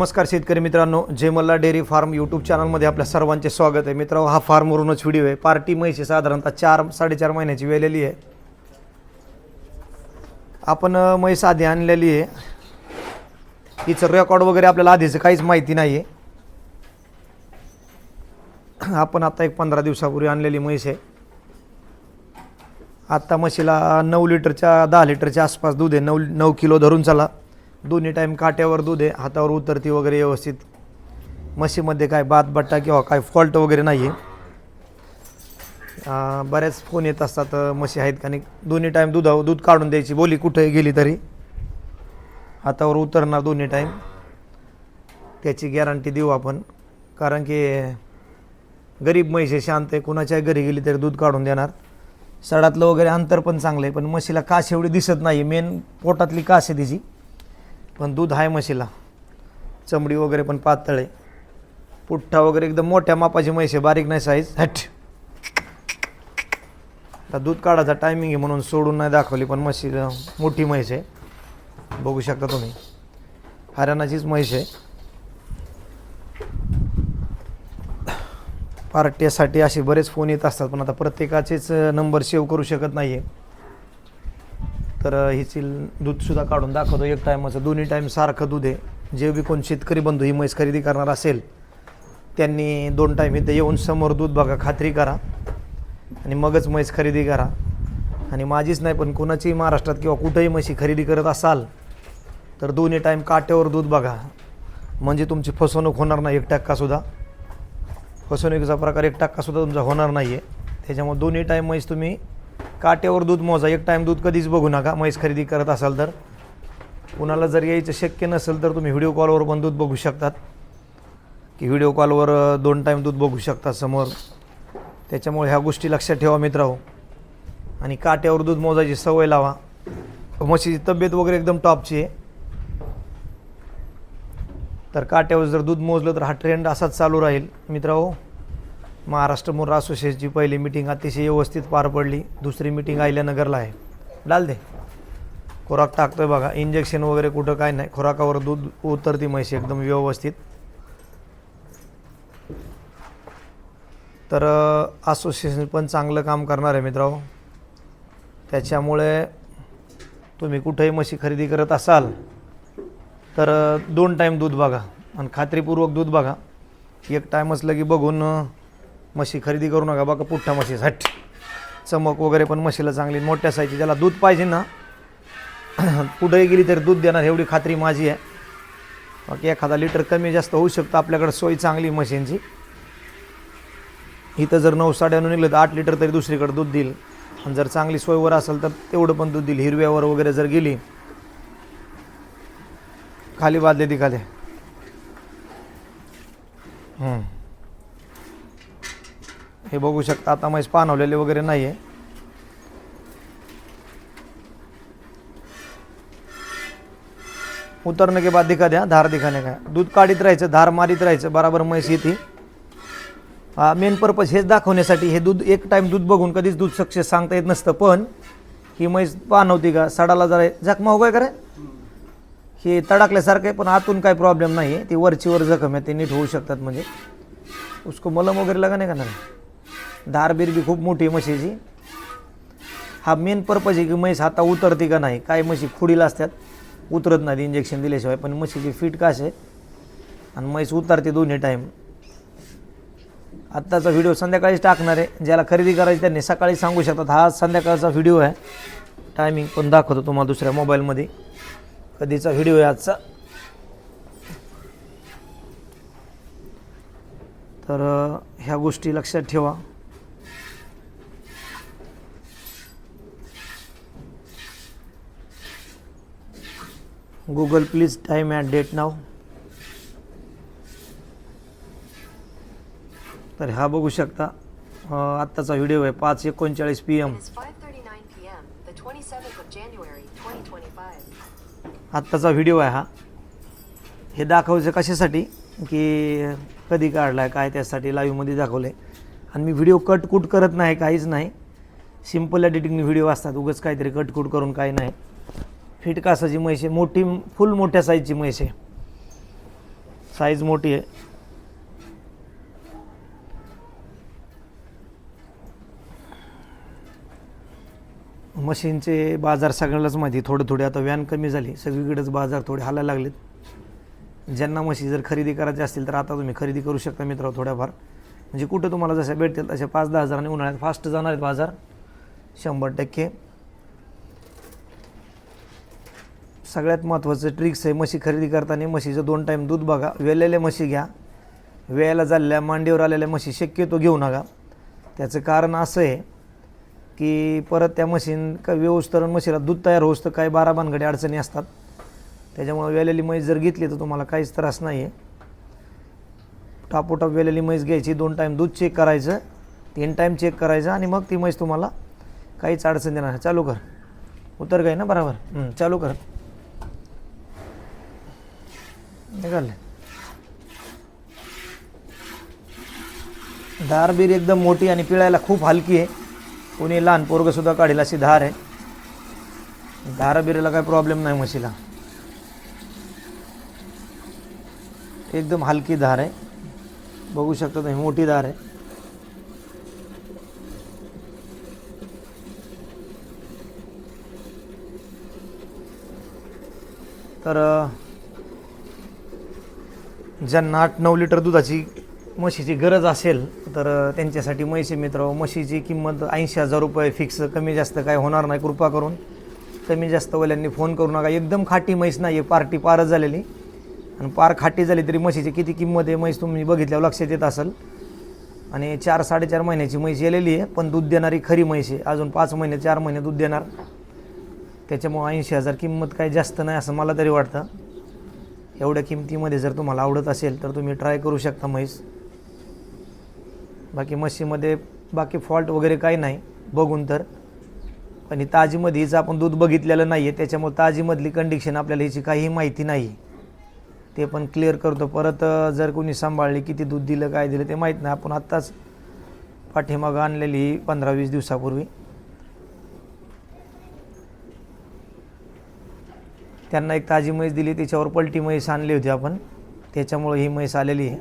नमस्कार शेतकरी मित्रांनो जेमल्ला डेअरी फार्म यूट्यूब चॅनलमध्ये आपल्या सर्वांचे स्वागत आहे. मित्रांनो हा फार्मवरूनच व्हिडिओ आहे. पार्टी म्हैशी साधारणतः चार साडेचार महिन्याची वेलेली आहे. आपण म्हैस आधी आणलेली आहे. तिचं रेकॉर्ड वगैरे आपल्याला आधीचं काहीच माहिती नाही आहे आपण आता एक पंधरा दिवसापूर्वी आणलेली म्हैस आहे. आत्ता म्हशीला नऊ लिटरच्या दहा लिटरच्या आसपास दूध आहे. नऊ नऊ किलो धरून चला. दोन्ही टाईम काट्यावर दूध आहे हातावर उतरती वगैरे व्यवस्थित. म्हशीमध्ये काय बात बट्टा किंवा काय फॉल्ट वगैरे नाही आहे बऱ्याच फोन येत असतात म्हशी आहेत का नाही. दोन्ही टाईम दूध दूध काढून द्यायची बोली कुठेही गेली तरी. हातावर उतरणार दोन्ही टाईम त्याची गॅरंटी देऊ आपण. कारण की गरीब म्हैसे शांत आहे कुणाच्याही घरी गेली तरी दूध काढून देणार. सडातलं वगैरे अंतर पण चांगलं आहे पण म्हशीला कास एवढी दिसत नाही मेन पोटातली कास आहे तिची. पण दूध आहे म्हशीला. चमडी वगैरे पण पातळ आहे. पुठ्ठा वगैरे एकदम मोठ्या मापाची म्हैस आहे बारीक नाही साईज हट. आता दूध काढायचा टायमिंग आहे म्हणून सोडून नाही दाखवली पण म्हशी मोठी म्हैस आहे. बघू शकता तुम्ही. हरियाणाचीच म्हैस आहे. पार्ट्यासाठी असे बरेच फोन येत असतात पण आता प्रत्येकाचेच नंबर सेव्ह करू शकत नाही आहे तर अ, हिची दूधसुद्धा काढून दाखवतो. एक टायमाचं दोन्ही टाईम सारखं दूध आहे. जे बी कोण शेतकरी बंधू ही म्हैस खरेदी करणार असेल त्यांनी दोन टाईम इथं येऊन समोर दूध बघा खात्री करा. आणि मगच म्हैस खरेदी करा. आणि माझीच नाही पण कोणाचीही महाराष्ट्रात किंवा कुठंही म्हशी खरेदी करत असाल तर दोन्ही टाईम काट्यावर दूध बघा. म्हणजे तुमची फसवणूक होणार नाही एक टक्कासुद्धा फसवणुकीचा प्रकार एक टक्कासुद्धा तुमचा होणार नाही आहे त्याच्यामुळे दोन्ही टाईम म्हैस तुम्ही काट्यावर दूध मोजा. एक टाईम दूध कधीच बघू नका. म्हैस खरेदी करत असाल तर. कुणाला जर यायचं शक्य नसेल तर तुम्ही व्हिडिओ कॉलवर पण दूध बघू शकतात. की व्हिडिओ कॉलवर दोन टाईम दूध बघू शकता समोर. त्याच्यामुळे ह्या गोष्टी लक्षात ठेवा मित्रांनो. आणि काट्यावर दूध मोजायची सवय लावा. म्हशीची तब्येत वगैरे एकदम टॉपची आहे. तर काट्यावर जर दूध मोजलं तर हा ट्रेंड असाच चालू राहील. मित्रांनो महाराष्ट्र मुर्रा असोसिएशनची पहिली मिटिंग अतिशय व्यवस्थित पार पडली. दुसरी मिटिंग आयल्यानगरला आहे. डाल दे. खुराक टाकतोय बघा. इंजेक्शन वगैरे कुठं काय नाही. खुराकावर दूध उतरती म्हैशी एकदम व्यवस्थित. तर असोसिएशन पण चांगलं काम करणार आहे मित्रांनो. त्याच्यामुळे तुम्ही कुठेही म्हशी खरेदी करत असाल तर दोन टाईम दूध बघा. आणि खात्रीपूर्वक दूध बघा. एक टायमच लगी बघून म्हशी खरेदी करू नका बघा पुठ्ठा म्हशी हट चमक वगैरे पण म्हशीला चांगली मोठ्या साईजची ज्याला दूध पाहिजे ना कुठेही गेली तरी दूध देणार एवढी खात्री माझी आहे. बाकी एखादा लिटर कमी जास्त होऊ शकतं. आपल्याकडे सोय चांगली म्हशींची. इथं जर नऊ साड्यानं निघलं तर आठ लिटर तरी दुसरीकडे दूध देईल. आणि जर चांगली सोयवर असेल तर तेवढं पण दूध देईल. हिरव्यावर वगैरे जर गेली खाली बादले ती खाली हम्म. हे बघू शकता आता म्हैस पाणवलेले वगैरे नाही आहे उतरने के बाद दिखा द्या धार दिखाने का? दूध काढीत राहायचं धार मारीत राहायचं बराबर म्हैस येते. मेन पर्पज हेच दाखवण्यासाठी हे दूध एक टाईम दूध बघून कधीच दूध सक्सेस सांगता येत नसतं पण ही म्हैस पाणवती का? सडाला जरा जखमा उगाय करे हे तडाकल्यासारखं आहे पण आतून काही प्रॉब्लेम नाही आहे ती वरची वर जखम आहे ते नीट होऊ शकतात म्हणजे. उसको मलम वगैरे लगा नाही का नाही धारबीर बी खूप मोठी आहे म्हशीची. हा मेन पर्पज आहे की म्हैस हाता उतरते का नाही काय म्हशी खुडीला असतात उतरत नाही इंजेक्शन दिल्याशिवाय. पण म्हशीची फिट काश आहे आणि म्हैस उतरते दोन्ही टाईम आत्ताचा व्हिडिओ संध्याकाळीच टाकणार आहे. ज्याला खरेदी करायची त्यांनी सकाळी सांगू शकतात. हा संध्याकाळचा व्हिडिओ आहे. टायमिंग पण दाखवतो तुम्हाला दुसऱ्या मोबाईलमध्ये कधीचा व्हिडिओ आहे आजचा. तर ह्या गोष्टी लक्षात ठेवा. Google please time and date नाव तर हा बघू शकता आत्ताचा व्हिडिओ आहे पाच एकोणचाळीस पी एम It is 5:39 p.m. the 27th of January, 2025. आत्ताचा व्हिडिओ आहे हा. हे दाखवायचं कशासाठी? की कधी काढला आहे काय त्यासाठी लाईव्हमध्ये दाखवलं आहे आणि मी व्हिडिओ कट कुट करत नाही काहीच नाही. सिंपल एडिटिंगने व्हिडिओ असतात उगाच काहीतरी कट कुट करून काही नाही. फिट कासाची म्हैस आहे. मोठी फुल मोठ्या साईजची म्हैस आहे. साईज मोठी आहे. मशीनचे बाजार सगळ्यालाच माहिती थोडे थोडे आता व्यान कमी झाली. सगळीकडेच बाजार थोडे हालायला लागलेत. ज्यांना म्हशी जर खरेदी करायची असतील तर आता तुम्ही खरेदी करू शकता मित्र थोड्याफार. म्हणजे कुठं तुम्हाला जशा भेटतील तशा पाच दहा हजारांनी उन्हाळ्यात फास्ट जाणार आहेत बाजार. शंभर टक्के. सगळ्यात महत्त्वाचं ट्रिक्स आहे म्हशी खरेदी करताना म्हशीचं दोन टाईम दूध बघा. वेलेल्या म्हशी घ्या. वेळेला झालेल्या मांडीवर आलेल्या म्हशी शक्यतो घेऊ नका. त्याचं कारण असं आहे की परत त्या मशीन का व्यवस्थित म्हशीला दूध तयार होस तर काही बारा बानगडे अडचणी असतात. त्याच्यामुळे वेलेली म्हैस जर घेतली तर तुम्हाला काहीच त्रास नाही आहे टापोटाप वेलेली म्हैस घ्यायची दोन टाईम दूध चेक करायचं तीन टाईम चेक करायचं आणि मग ती म्हैस तुम्हाला काहीच अडचण देणार चालू कर. उतर काय ना बरोबर? चालू कर. निघाले. धार बीर एकदम मोठी आणि पिळायला खूप हलकी आहे. कोणी लहान पोरगसुद्धा काढेल अशी धार आहे. धारा बिरेला काही प्रॉब्लेम नाही म्हशीला. एकदम हलकी धार आहे. बघू शकता तुम्ही मोठी धार आहे. तर ज्यांना आठ नऊ लिटर दुधाची म्हशीची गरज असेल तर त्यांच्यासाठी म्हैशी मित्र म्हशीची किंमत ऐंशी हजार रुपये फिक्स कमी जास्त काय होणार नाही कृपा करून. कमी जास्त वाल्यांनी फोन करू नका. एकदम खाटी म्हैस नाही आहे पार्टी पारच झालेली. आणि पार खाटी झाली तरी म्हशीची किती किंमत आहे म्हैस तुम्ही बघितल्यावर लक्षात येत असेल. आणि चार साडेचार महिन्याची म्हैस गेलेली आहे पण दूध देणारी खरी म्हैस आहे. अजून पाच महिने चार महिने दूध देणार. त्याच्यामुळं ऐंशी हजार किंमत काही जास्त नाही असं मला तरी वाटतं. एवढ्या किमतीमध्ये जर तुम्हाला आवडत असेल तर तुम्ही ट्राय करू शकता म्हैस. बाकी म्हशीमध्ये बाकी फॉल्ट वगैरे काही नाही बघून तर. पण ही ताजीमध्ये हिचं आपण दूध बघितलेलं नाही आहे त्याच्यामुळे ताजीमधली कंडिशन आपल्याला हिची काहीही माहिती नाही. ते पण क्लिअर करतो. परत जर कोणी सांभाळली किती दूध दिलं काय दिलं ते माहीत नाही. आपण आत्ताच पाठीमागं आणलेली ही पंधरा वीस दिवसापूर्वी. त्यांना एक ताजी म्हैस दिली त्याच्यावर पलटी म्हैस आणली होती आपण. त्याच्यामुळे ही म्हैस आलेली आहे.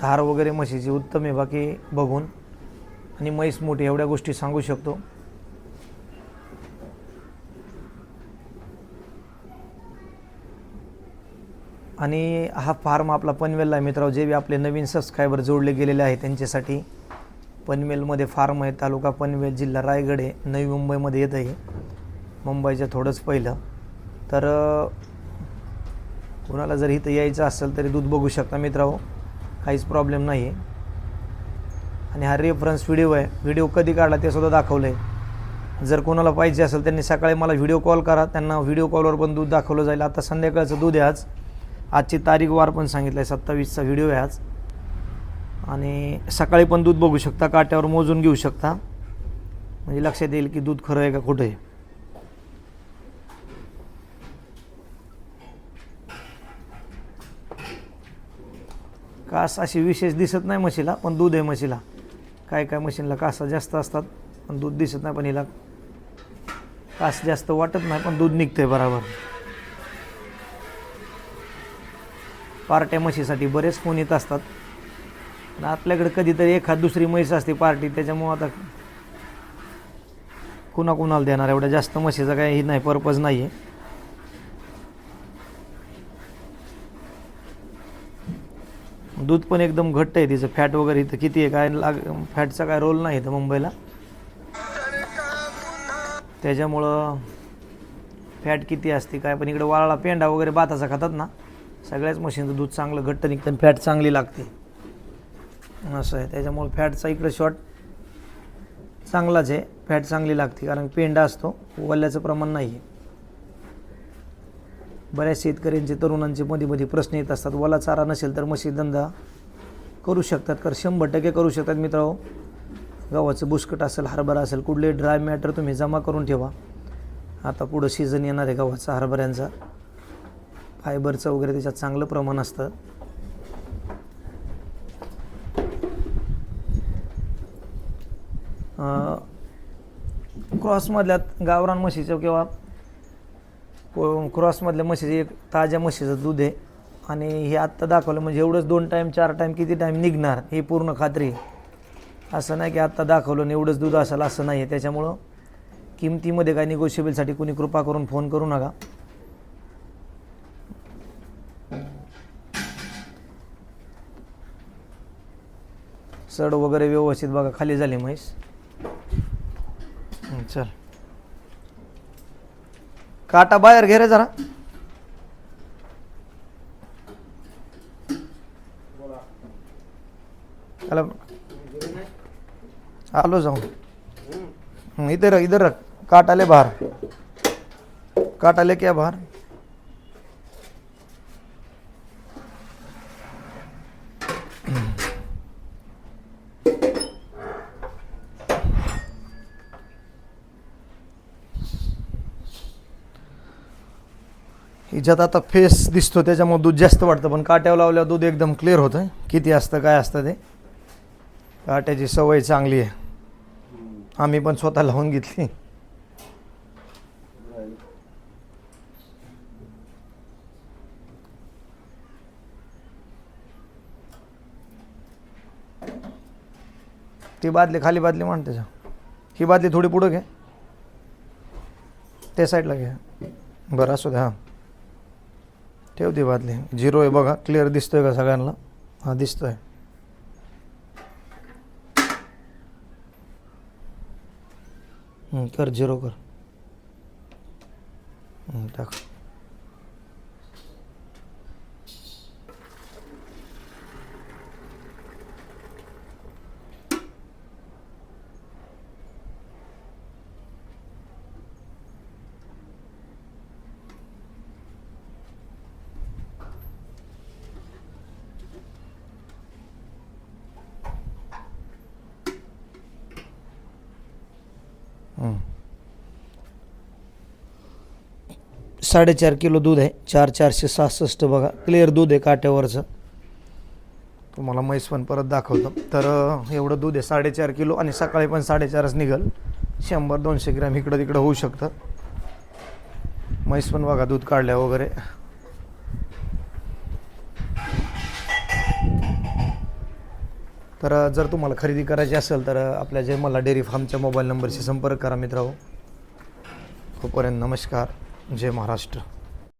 धार वगैरे म्हशीची उत्तम आहे बाकी बघून. आणि म्हैस मोठी एवढ्या गोष्टी सांगू शकतो. आणि हा फार्म आपला पनवेलला आहे मित्रांनो जे बी आपले नवीन सबस्क्रायबर जोडले गेलेले आहे त्यांच्यासाठी पनवेलमध्ये फार्म आहे तालुका पनवेल जिल्हा रायगड आहे नवी मुंबईमध्ये येत आहे मुंबईच्या थोडंच पहिलं. तर कुणाला कोणाला जर इथं यायचं असेल तरी दूध बघू शकता मित्रांनो. काहीच प्रॉब्लेम नाही आहे आणि हा रेफरन्स व्हिडिओ आहे. व्हिडिओ कधी काढला ते सुद्धा दाखवलं आहे जर कोणाला पाहिजे असेल त्यांनी सकाळी मला व्हिडिओ कॉल करा. त्यांना व्हिडिओ कॉलवर पण दूध दाखवलं जाईल. आता संध्याकाळचं दूध आहे आज. आजची तारीख वार पण सांगितलं आहे सत्तावीसचा व्हिडिओ आहे आज. आणि सकाळी पण दूध बघू शकता काट्यावर मोजून घेऊ शकता. म्हणजे लक्षात येईल की दूध खरं आहे का कुठं आहे. कास अशी विशेष दिसत नाही म्हशीला पण दूध आहे म्हशीला. काय काय मशीनला कासा जास्त असतात पण दूध दिसत नाही पण हिला कास जास्त वाटत नाही पण दूध निघतंय बरोबर. पार्ट्या म्हशीसाठी बरेच फोन येत असतात. पण आपल्याकडे कधीतरी एखाद दुसरी म्हैस असते पार्टी त्याच्यामुळं आता कुणा कुणाला देणार? एवढ्या जास्त म्हशीचा काही हे नाही पर्पज नाही आहे दूध पण एकदम घट्ट आहे तिचं फॅट वगैरे इथं किती आहे? काय लाग फॅटचा काय रोल नाही इथं मुंबईला. त्याच्यामुळं फॅट किती असते काय पण इकडे वाळला पेंडा वगैरे बाताचा खातात ना सगळ्याच मशीनचं दूध चांगलं घट्ट निघतं फॅट चांगली लागते. असं आहे. त्याच्यामुळे फॅटचा इकडे शॉट चांगलाच आहे. फॅट चांगली लागते कारण पेंडा असतो वल्ल्याचं प्रमाण नाही आहे बऱ्याच शेतकऱ्यांचे तरुणांचे मध्ये मध्ये प्रश्न येत असतात वला चारा नसेल तर मशी धंदा करू शकतात कारण शंभर टक्के करू शकतात मित्रांनो. गव्हाचं बुस्कट असेल हरभरा असेल कुठले ड्राय मॅटर तुम्ही जमा करून ठेवा. आता पुढं सीझन येणार आहे गव्हाचा हरभऱ्यांचा. फायबरचं वगैरे त्याच्यात चांगलं प्रमाण असतं. क्रॉसमधल्या गावरान म्हशीचं किंवा क्रॉसमधल्या म्हशीचं एक ताज्या म्हशीचं दूध आहे. आणि हे आत्ता दाखवलं म्हणजे एवढंच दोन टाईम चार टाईम किती टाईम निघणार ही पूर्ण खात्री आहे. असं नाही की आत्ता दाखवलं आणि एवढंच दूध असेल असं नाही आहे. त्याच्यामुळं किमतीमध्ये काय निगोशिएबलसाठी कुणी कृपा करून फोन करू नका. सड वगैरे व्यवस्थित बघा खाली झाली म्हैस. चल. काटा बाहेर घे रे जरा. चला आलो जाऊन. इथे इधर इधर काटाले बाहेर. काटाले क्या बाहेर? हिच्यात आता फेस दिसतो त्याच्यामुळे दूध जास्त वाटतं पण काट्यावर लावल्यावर दूध एकदम क्लिअर होतं किती असतं काय असतं ते? काट्याची सवय चांगली आहे. आम्ही पण स्वतः लावून घेतली. ती बादली खाली बादली मांड त्याच्या. ही बादली थोडी पुढं घे. त्या साईडला घ्या बरं असू द्या हां. ठेव दे बादली. झिरो आहे बघा. क्लिअर दिसतोय का सगळ्यांना? हां दिसतोय. आहे कर झिरो कर. टाक. साडेचार किलो दूध आहे. चार चारशे सहासष्ट बघा. क्लिअर दूध आहे काट्यावरचं. तुम्हाला म्हैस पण परत दाखवतो. तर एवढं दूध आहे साडेचार किलो आणि सकाळी पण साडेचारच निघल. शंभर दोनशे ग्रॅम इकडं तिकडं होऊ शकतं. म्हैस पण बघा दूध काढल्या वगैरे. तर जर तुम्हाला खरेदी करायची असेल तर आपल्या जे मला डेअरी फार्मच्या मोबाईल नंबरशी संपर्क करा मित्रांनो. तोपर्यंत नमस्कार. जय महाराष्ट्र.